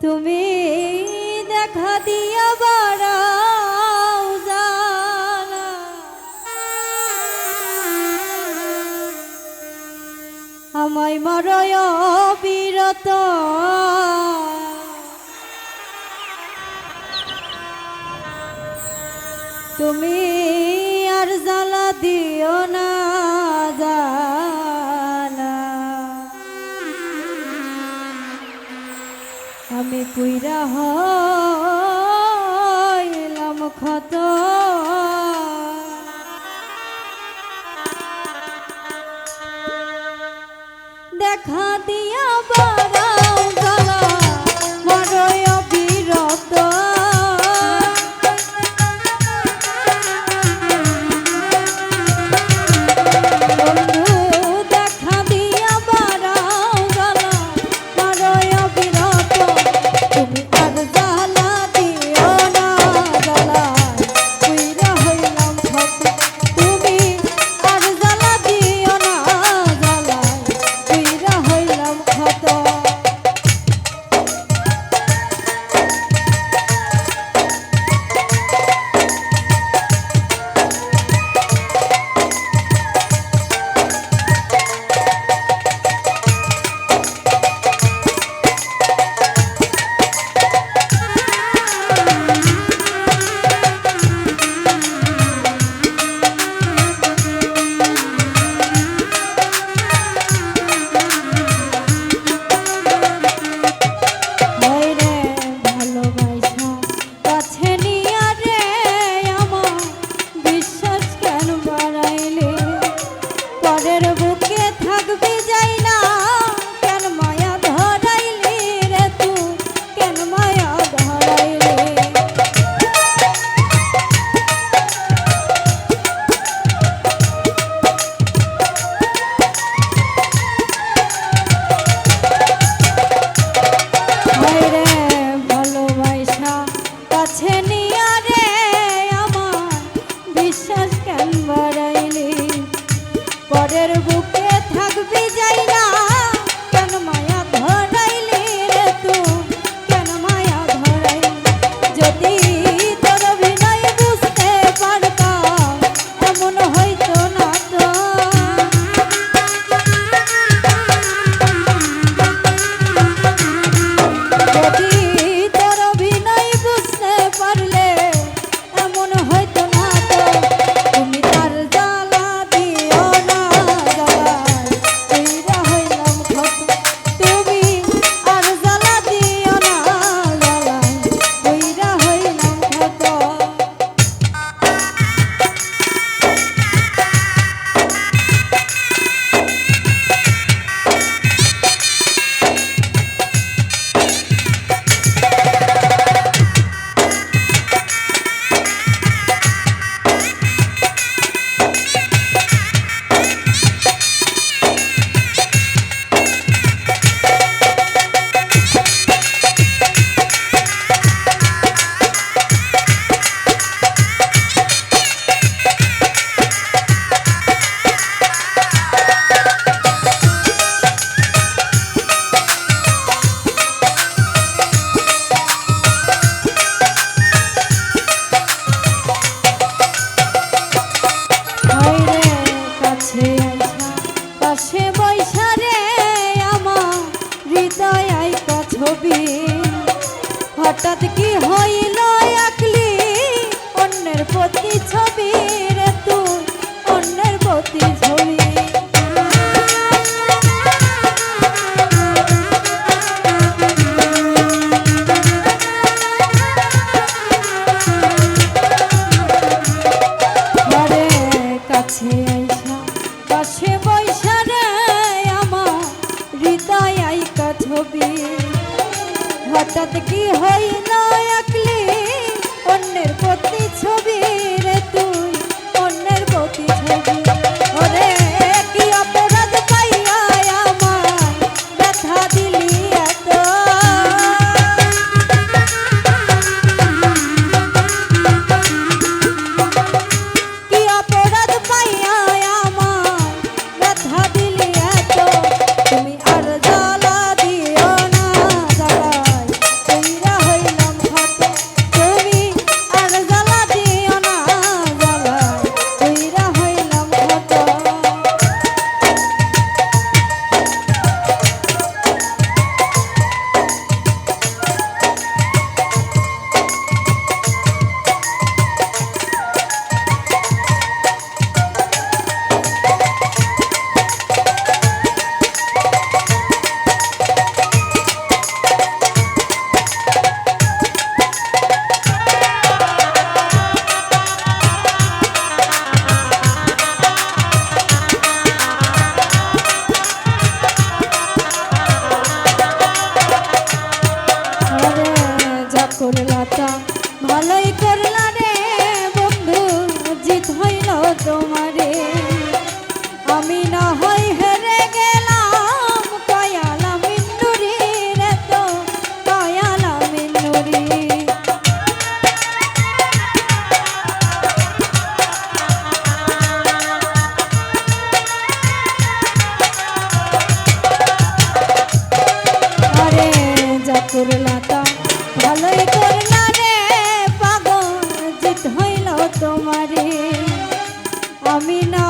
তুমি দেখা দিয়া বাড়াও জানা। আমায় মরয় বিরত তুমি আর জ্বালা দিও আমি কুইরা হলাম ক্ষত। দেখা দিয়া হইল তোমারে। আমি না